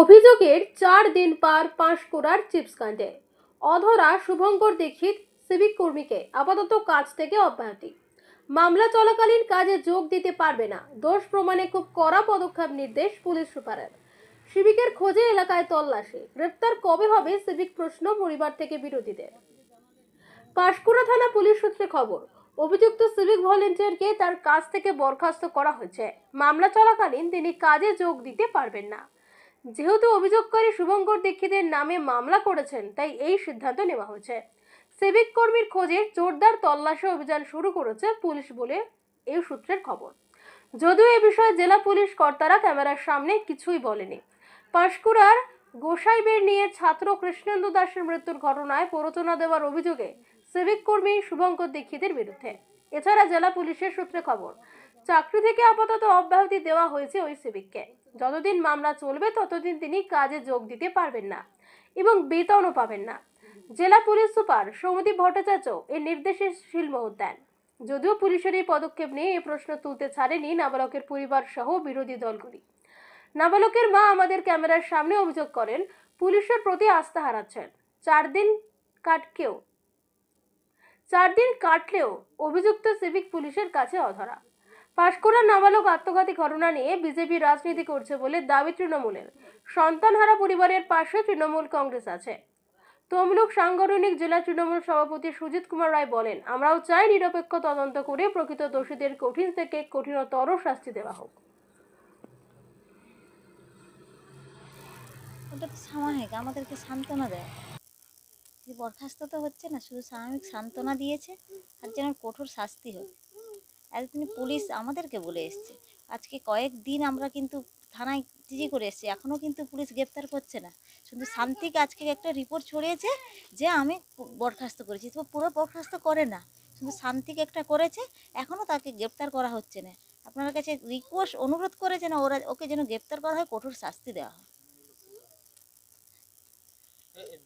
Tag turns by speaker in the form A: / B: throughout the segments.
A: অভিযোগের চার দিন পার পাঁশকুড়ার চিপস কাণ্ডে। অধরা শুভঙ্কর দীক্ষিত সিভিক কর্মীকে আপাতত কাজ থেকে অব্যাহতি। মামলা চলাকালীন কাজে যোগ দিতে পারবে না। দোষ প্রমাণে খুব কড়া পদক্ষেপ নির্দেশ পুলিশ সুপারের। সিভিকের খোঁজে এলাকায় তল্লাশি। গ্রেপ্তার কবে হবে সিভিক প্রশ্ন পরিবার থেকে বিরোধীদের। পাঁশকুড়া থানা পুলিশ সূত্রে খবর, অভিযুক্ত সিভিক ভলেন্টিয়ারকে তার কাজ থেকে বরখাস্ত করা হয়েছে। মামলা চলাকালীন তিনি কাজে যোগ দিতে পারবেন না। যেহেতু অভিযোগকারী শুভঙ্কর দীক্ষিতের নামে মামলা করেছেন, তাই এই সিদ্ধান্ত নেওয়া হয়েছে। সিভিক কর্মীর খোঁজে জোরদার তল্লাশি অভিযান শুরু করেছে পুলিশ বলে এই সূত্রের খবর। যদিও এ বিষয়ে জেলা পুলিশ কর্তারা ক্যামেরার সামনে কিছুই বলেনি। পাঁশকুড়ার গোসাইবের নিয়ে ছাত্র কৃষ্ণেন্দু দাসের মৃত্যুর ঘটনায় প্ররোচনা দেওয়ার অভিযোগে সিভিক কর্মী শুভঙ্কর দীক্ষিতের বিরুদ্ধে। এছাড়া জেলা পুলিশের সূত্রে খবর, চাকরি থেকে আপাতত অব্যাহতি দেওয়া হয়েছে ওই সিভিককে। যতদিন মামলা চলবে, ততদিন তিনি কাজে যোগ দিতে পারবেন না এবং বেতনও পাবেন না। জেলা পুলিশ সুপার সৌমদীপ ভট্টাচার্য এর নির্দেশে শিলমোহর দেন। যদিও পুলিশের এই পদক্ষেপ নিয়ে এই প্রশ্ন তুলতে ছাড়েনি নাবালকের পরিবার সহ বিরোধী দলগুলি। নাবালকের মা আমাদের ক্যামেরার সামনে অভিযোগ করেন, পুলিশের প্রতি আস্থা হারাচ্ছেন। চার দিন কাটকেও চার দিন কাটলেও অভিযুক্ত সিভিক পুলিশের কাছে অধরা। পাঁশকুড়ার নাবালক আত্মঘাতী ঘটনা নিয়ে বিজেপি রাজনীতি করছে বলে দাবি তৃণমূলের। সন্তানহারা পরিবারের পাশে তৃণমূল কংগ্রেস আছে। তমলুক সাংগঠনিক জেলা তৃণমূল সভাপতি সুজিত কুমার রায় বলেন, আমরাও চাই নিরপেক্ষ তদন্ত করে প্রকৃত দোষীদের কঠিন থেকে কঠিনতর শাস্তি দেওয়া হোক।
B: আমাদেরকে সান্ত্বনা দেয়। বরখাস্ত তো হচ্ছে না, শুধু সাময়িক সান্ত্বনা দিয়েছে, আর যেন কঠোর শাস্তি হোক। একদিন পুলিশ আমাদেরকে বলে এসছে, আজকে কয়েকদিন আমরা কিন্তু থানায় জিজি করে এসেছি এখনও কিন্তু পুলিশ গ্রেপ্তার করছে না। শুধু শান্তিকে আজকে একটা রিপোর্ট ছড়িয়েছে যে আমি বরখাস্ত করেছি, তো পুরো বরখাস্ত করে না, শুধু শান্তিকে একটা করেছে এখনও তাকে গ্রেপ্তার করা হচ্ছে না। আপনার কাছে রিকোয়েস্ট অনুরোধ করে যেন ওরা, ওকে যেন গ্রেপ্তার করা হয়, কঠোর শাস্তি দেওয়া হয়।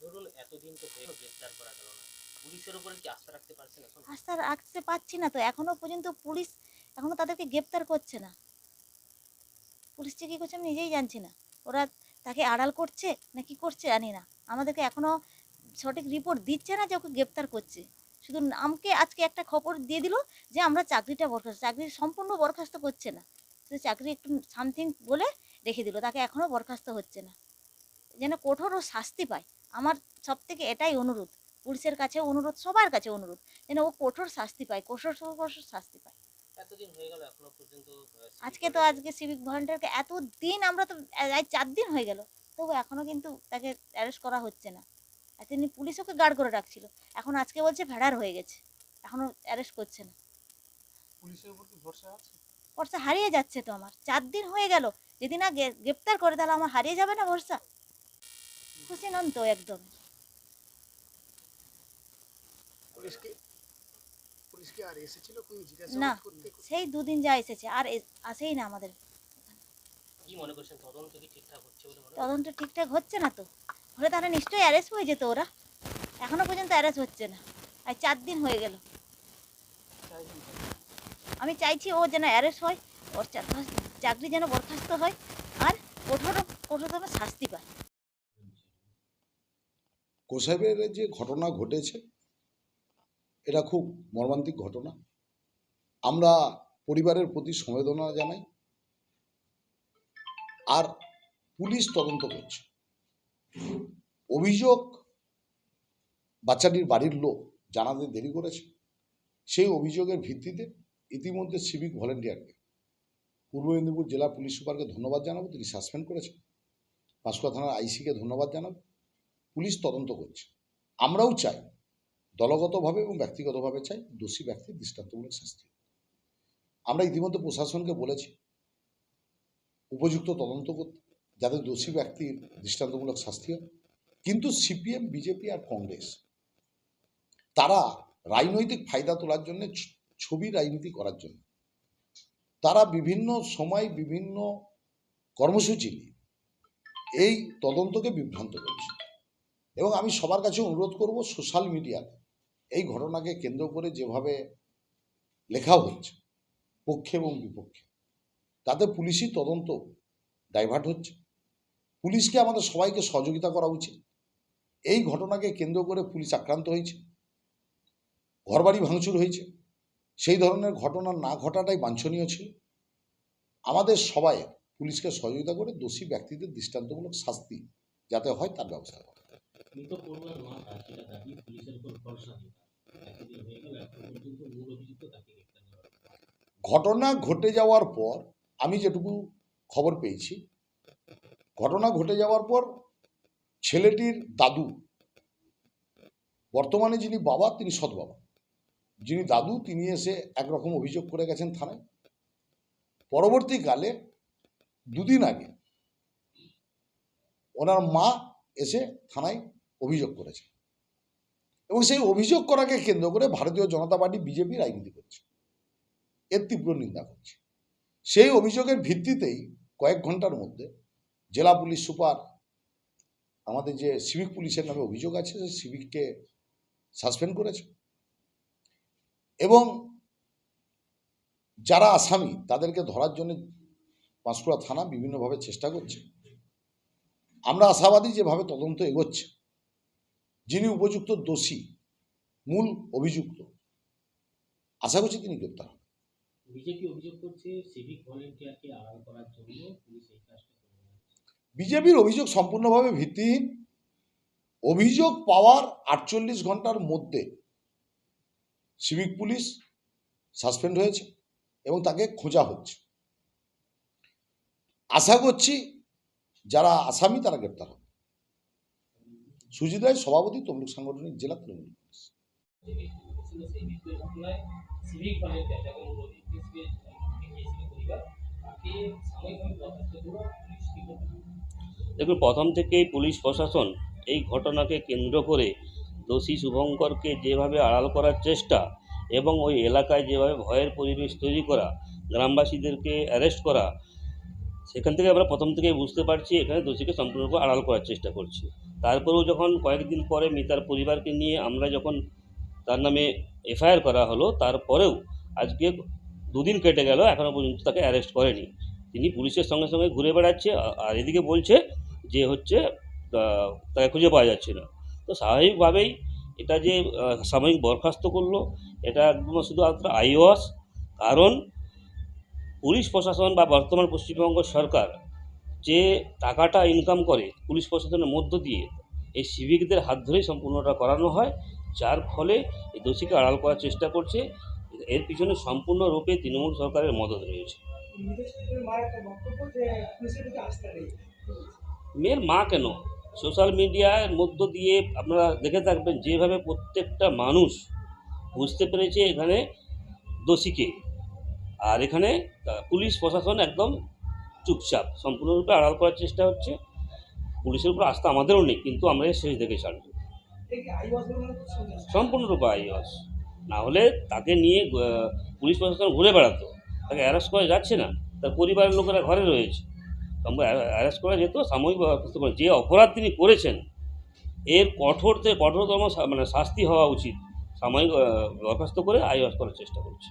C: ধরুন এতদিন তো গ্রেপ্তার করা গেল না। পুলিশের উপরে কি আস্থা রাখতে পারছেন এখন
B: আস্থা রাখতে পারছি না তো। এখনও পর্যন্ত পুলিশ এখনও তাদেরকে গ্রেপ্তার করছে না। পুলিশ যে কী করছে আমি নিজেই জানছি না। ওরা তাকে আড়াল করছে না কি করছে জানি না। আমাদেরকে এখনও সঠিক রিপোর্ট দিচ্ছে না যে ওকে গ্রেপ্তার করছে। শুধু নামকে আজকে একটা খবর দিয়ে দিল যে আমরা চাকরিটা বরখাস্ত চাকরি সম্পূর্ণ বরখাস্ত করছে না। শুধু চাকরি একটু সামথিং বলে রেখে দিল। তাকে এখনও বরখাস্ত হচ্ছে না। যেন কঠোর ও শাস্তি পায়। আমার সব থেকে এটাই অনুরোধ। পুলিশের কাছে অনুরোধ সবার কাছে অনুরোধ যেন ও কঠোর শাস্তি পায় কঠোর কঠোর শাস্তি পায়।
C: এতদিন হয়ে গেল এখনও পর্যন্ত আহ,
B: আজকে তো আজকে সিভিক ভলেন্টিয়ারকে এত দিন আমরা তো চার দিন হয়ে গেল তবু এখনও কিন্তু তাকে অ্যারেস্ট করা হচ্ছে না। এতদিন পুলিশ ওকে গার্ড করে রাখছিল এখন আজকে বলছে ভেড়ার হয়ে গেছে এখনও অ্যারেস্ট করছে না।
D: পুলিশের উপর কি ভরসা
B: হারিয়ে যাচ্ছে তো আমার চার দিন হয়ে গেল যদি না গ্রে- গ্রেপ্তার করে তাহলে আমার হারিয়ে যাবে না ভরসা? খুশি নন তো একদম।
D: পুলিশকে? পুলিশকে আর এসেছিল কোনো
B: না
D: করতে
B: সেই দুদিন যা এসেছে আর আসেই না আমাদের।
C: কি মনে করছেন তদন্ত কি ঠিকঠাক হচ্ছে বলে মনে
B: তদন্ত ঠিকঠাক হচ্ছে না তো। হলে তাহলে নিশ্চয়ই অ্যারেস্ট হয়ে যেত ওরা। এখনও পর্যন্ত অ্যারেস্ট হচ্ছে না। আর চার দিন হয়ে গেল। আমি চাইছি ও যেন অ্যারেস্ট হয় ওর চাকরি যেন বরখাস্ত হয় আর কঠোর কঠোরতম শাস্তি পায়।
E: কোসাইবের যে ঘটনা ঘটেছে এটা খুব মর্মান্তিক ঘটনা। আমরা পরিবারের প্রতি সমবেদনা জানাই। আর পুলিশ তদন্ত করছে। অভিযোগ বাচ্চাটির বাড়ির লোক জানাতে দেরি করেছে। সেই অভিযোগের ভিত্তিতে ইতিমধ্যে সিভিক ভলেন্টিয়ারকে পূর্ব মেদিনীপুর জেলা পুলিশ সুপারকে ধন্যবাদ জানাব। তিনি সাসপেন্ড করেছেন। পাঁশকুড়া থানার আইসিকে ধন্যবাদ জানাব। পুলিশ তদন্ত করছে। আমরাও চাই দলগতভাবে এবং ব্যক্তিগতভাবে চাই দোষী ব্যক্তির দৃষ্টান্তমূলক শাস্তি আমরা ইতিমধ্যে প্রশাসনকে বলেছি, উপযুক্ত তদন্ত করতে, যাতে দোষী ব্যক্তির দৃষ্টান্তমূলক শাস্তি হয় কিন্তু সিপিএম, বিজেপি আর কংগ্রেস, তারা রাজনৈতিক ফায়দা তোলার জন্য ছবি রাজনীতি করার জন্য, তারা বিভিন্ন সময় বিভিন্ন কর্মসূচি নিয়ে এই তদন্তকে বিভ্রান্ত করছে। এবং আমি সবার কাছে অনুরোধ করব, সোশ্যাল মিডিয়াতে এই ঘটনাকে কেন্দ্র করে যেভাবে লেখা হচ্ছে পক্ষে এবং বিপক্ষে, তাতে পুলিশি তদন্ত ডাইভার্ট হচ্ছে। পুলিশকে আমাদের সবাইকে সহযোগিতা করা উচিত। এই ঘটনাকে কেন্দ্র করে পুলিশ আক্রান্ত হয়েছে, ঘরবাড়ি ভাঙচুর হয়েছে। সেই ধরনের ঘটনা না ঘটাটাই বাঞ্ছনীয় ছিল। আমাদের সবাই পুলিশকে সহযোগিতা করে দোষী ব্যক্তিদের দৃষ্টান্তমূলক শাস্তি যাতে হয় তার ব্যবস্থা
C: মৃত পড়ুয়ার মা দাবি পুলিশের উপর ভরসা।
E: ঘটনা ঘটে যাওয়ার পর, আমি যেটুকু খবর পেয়েছি, ঘটনা ঘটে যাওয়ার পর ছেলেটির দাদু, বর্তমানে যিনি বাবা, তিনি সৎ বাবা। যিনি দাদু, তিনি এসে একরকম অভিযোগ করে গেছেন থানায়। পরবর্তীকালে দুদিন আগে ওনার মা এসে থানায় অভিযোগ করেছে। এবং সেই অভিযোগ করাকে কেন্দ্র করে ভারতীয় জনতা পার্টি, বিজেপি রাজনীতি করছে। এর তীব্র নিন্দা করছে। সেই অভিযোগের ভিত্তিতেই কয়েক ঘণ্টার মধ্যে জেলা পুলিশ সুপার, আমাদের যে সিভিক পুলিশের নামে অভিযোগ আছে, সেই সিভিককে সাসপেন্ড করেছে। এবং যারা আসামি, তাদেরকে ধরার জন্য পাঁশকুড়া থানা বিভিন্নভাবে চেষ্টা করছে। আমরা আশাবাদী যেভাবে তদন্ত এগোচ্ছে। যিনি উপযুক্ত দোষী মূল অভিযুক্ত আশা করছি তিনি গ্রেপ্তার হবেন।
C: বিজেপি অভিযোগ করছে সিভিক ভলেন্টিয়ারকে আড়াল করার জন্য পুলিশ এই কাজটা
E: বিজেপির অভিযোগ সম্পূর্ণভাবে ভিত্তিহীন। অভিযোগ পাওয়ার আটচল্লিশ ঘণ্টার মধ্যে সিভিক পুলিশ সাসপেন্ড হয়েছে এবং তাকে খোঁজা হচ্ছে। আশা করছি যারা আসামি, তারা গ্রেপ্তার হবে। সুজিত রায় সভাপতি, তমলুক সাংগঠনিক জেলা তৃণমূল
F: দেখুন, প্রথম থেকেই পুলিশ প্রশাসন এই ঘটনাকে কেন্দ্র করে দোষী শুভঙ্করকে যেভাবে আড়াল করার চেষ্টা এবং ওই এলাকায় যেভাবে ভয়ের পরিবেশ তৈরি করা, গ্রামবাসীদেরকে অ্যারেস্ট করা সেখান থেকে আমরা প্রথম থেকেই বুঝতে পারছি, এখানে দোষীকে সম্পূর্ণরূপে আড়াল করার চেষ্টা করছে। তারপরেও যখন কয়েকদিন পরে মিতার পরিবারকে নিয়ে আমরা যখন তার নামে এফআইআর করা হলো, তারপরেও আজকে দুদিন কেটে গেল এখনও পর্যন্ত তাকে অ্যারেস্ট করেনি। তিনি পুলিশের সঙ্গে সঙ্গে ঘুরে বেড়াচ্ছে আর এদিকে বলছে যে হচ্ছে তাকে খুঁজে পাওয়া যাচ্ছে না। তো স্বাভাবিকভাবেই এটা যে সাময়িক বরখাস্ত করল, এটা একদম শুধুমাত্র আইওয়াস কারণ পুলিশ প্রশাসন বা বর্তমান পশ্চিমবঙ্গ সরকার যে টাকাটা ইনকাম করে পুলিশ প্রশাসনের মধ্য দিয়ে এই সিভিকদের হাত ধরেই সম্পূর্ণটা করানো হয়, যার ফলে এই দোষীকে আড়াল করার চেষ্টা করছে। এর পিছনে সম্পূর্ণরূপে তৃণমূল সরকারের মদত রয়েছে। মেয়ের মা কেন? সোশ্যাল মিডিয়ার মধ্য দিয়ে আপনারা দেখে থাকবেন, যেভাবে প্রত্যেকটা মানুষ বুঝতে পেরেছে এখানে দোষীকে। আর এখানে পুলিশ প্রশাসন একদম চুপচাপ, সম্পূর্ণরূপে আড়াল করার চেষ্টা হচ্ছে। পুলিশের উপর আস্থা আমাদেরও নেই, কিন্তু আমরা শেষ দেখে ছাড়ব সম্পূর্ণরূপে আইওয়াস। না হলে তাকে নিয়ে পুলিশ প্রশাসন ঘুরে বেড়াতো। তাকে অ্যারেস্ট করা যাচ্ছে না। তার পরিবারের লোকেরা ঘরে রয়েছে। অ্যারেস্ট করা যেত সাময়িক যে অপরাধ তিনি করেছেন, এর কঠোর থেকে কঠোরতম মানে শাস্তি হওয়া উচিত। সাময়িক বরখাস্ত করে আইওয়াস করার চেষ্টা করছি।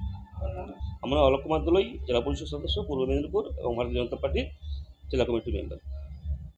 F: আমরা অলোক কুমার দলই, জেলা পরিষদ সদস্য, পূর্ব মেদিনীপুর এবং ভারতীয় জনতা পার্টির জেলা কমিটির মেম্বার।